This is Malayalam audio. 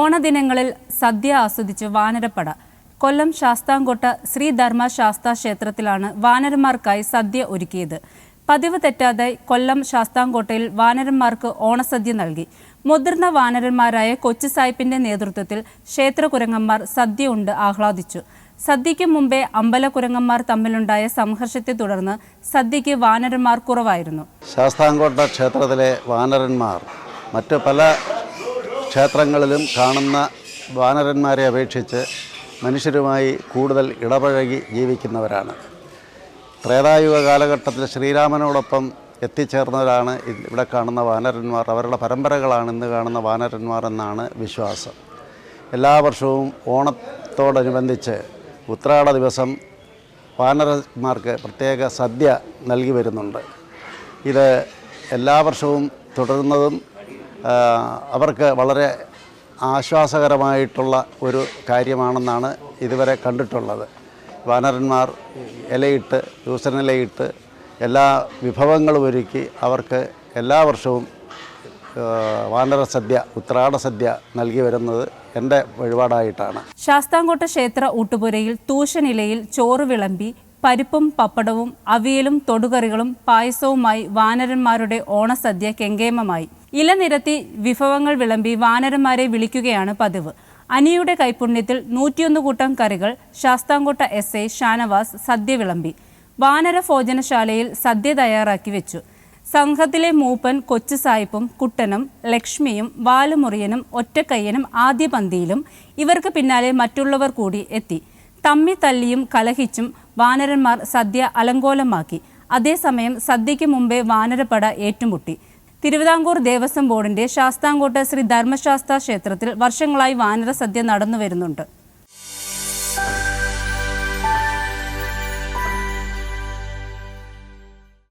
ഓണദിനങ്ങളിൽ സദ്യ ആസ്വദിച്ച് വാനരപ്പട. കൊല്ലം ശാസ്താംകോട്ട ശ്രീധർമ്മ ശാസ്ത ക്ഷേത്രത്തിലാണ് വാനരന്മാർക്കായി സദ്യ ഒരുക്കിയത്. പതിവ് തെറ്റാതെ കൊല്ലം ശാസ്താംകോട്ടയിൽ വാനരന്മാർക്ക് ഓണസദ്യ നൽകി. മുതിർന്ന വാനരന്മാരായ കൊച്ചു സായിപ്പിന്റെ നേതൃത്വത്തിൽ ക്ഷേത്രകുരങ്ങന്മാർ സദ്യ ഉണ്ട് ആഹ്ലാദിച്ചു. സദ്യയ്ക്ക് മുമ്പേ അമ്പലകുരങ്ങന്മാർ തമ്മിലുണ്ടായ സംഘർഷത്തെ തുടർന്ന് സദ്യയ്ക്ക് വാനരന്മാർ കുറവായിരുന്നു. ശാസ്താംകോട്ട ക്ഷേത്രത്തിലെ വാനരന്മാർ മറ്റ് പല ക്ഷേത്രങ്ങളിലും കാണുന്ന വാനരന്മാരെ അപേക്ഷിച്ച് മനുഷ്യരുമായി കൂടുതൽ ഇടപഴകി ജീവിക്കുന്നവരാണ്. ത്രേതായുഗ കാലഘട്ടത്തിൽ ശ്രീരാമനോടൊപ്പം എത്തിച്ചേർന്നവരാണ് ഇവിടെ കാണുന്ന വാനരന്മാർ. അവരുടെ പരമ്പരകളാണ് ഇന്ന് കാണുന്ന വാനരന്മാർ എന്നാണ് വിശ്വാസം. എല്ലാ വർഷവും ഓണത്തോടനുബന്ധിച്ച് ഉത്രാട ദിവസം വാനരന്മാർക്ക് പ്രത്യേക സദ്യ നൽകി വരുന്നുണ്ട്. ഇത് എല്ലാ വർഷവും തുടരുന്നതും അവർക്ക് വളരെ ആശ്വാസകരമായിട്ടുള്ള ഒരു കാര്യമാണെന്നാണ് ഇതുവരെ കണ്ടിട്ടുള്ളത്. വാനരന്മാർ ഇലയിട്ട് യൂസനിലയിട്ട് എല്ലാ വിഭവങ്ങളും ഒരുക്കി അവർക്ക് എല്ലാ വർഷവും വാനര സദ്യ ഉത്രാട സദ്യ നൽകി വരുന്നത് എന്റെ വഴിപാടായിട്ടാണ്. ശാസ്താംകോട്ട ക്ഷേത്ര ഊട്ടുപുരയിൽ തൂശനിലയിൽ ചോറ് വിളമ്പി പരിപ്പും പപ്പടവും അവിയലും തൊടുകറികളും പായസവുമായി വാനരന്മാരുടെ ഓണസദ്യ കെങ്കേമമായി. ഇലനിരത്തി വിഭവങ്ങൾ വിളമ്പി വാനരന്മാരെ വിളിക്കുകയാണ് പതിവ്. അനിയുടെ കൈപുണ്യത്തിൽ നൂറ്റിയൊന്ന് കൂട്ടം കറികൾ ശാസ്താംകോട്ട എസ് എ ഷാനവാസ് സദ്യ വിളമ്പി. വാനര ഭോജനശാലയിൽ സദ്യ തയ്യാറാക്കി വെച്ചു. സംഘത്തിലെ മൂപ്പൻ കൊച്ചു സായിപ്പും കുട്ടനും ലക്ഷ്മിയും വാലുമുറിയനും ഒറ്റക്കയ്യനും ആദ്യ പന്തിയിലും ഇവർക്ക് പിന്നാലെ മറ്റുള്ളവർ കൂടി എത്തി. തമ്മി തല്ലിയും കലഹിച്ചും വാനരന്മാർ സദ്യ അലങ്കോലമാക്കി. അതേസമയം സദ്യയ്ക്ക് മുമ്പേ വാനരപ്പട ഏറ്റുമുട്ടി. തിരുവിതാംകൂർ ദേവസ്വം ബോർഡിന്റെ ശാസ്താംകോട്ട ശ്രീ ധർമ്മശാസ്ത്ര ക്ഷേത്രത്തിൽ വർഷങ്ങളായി വാനര സദ്യ നടന്നു വരുന്നുണ്ട്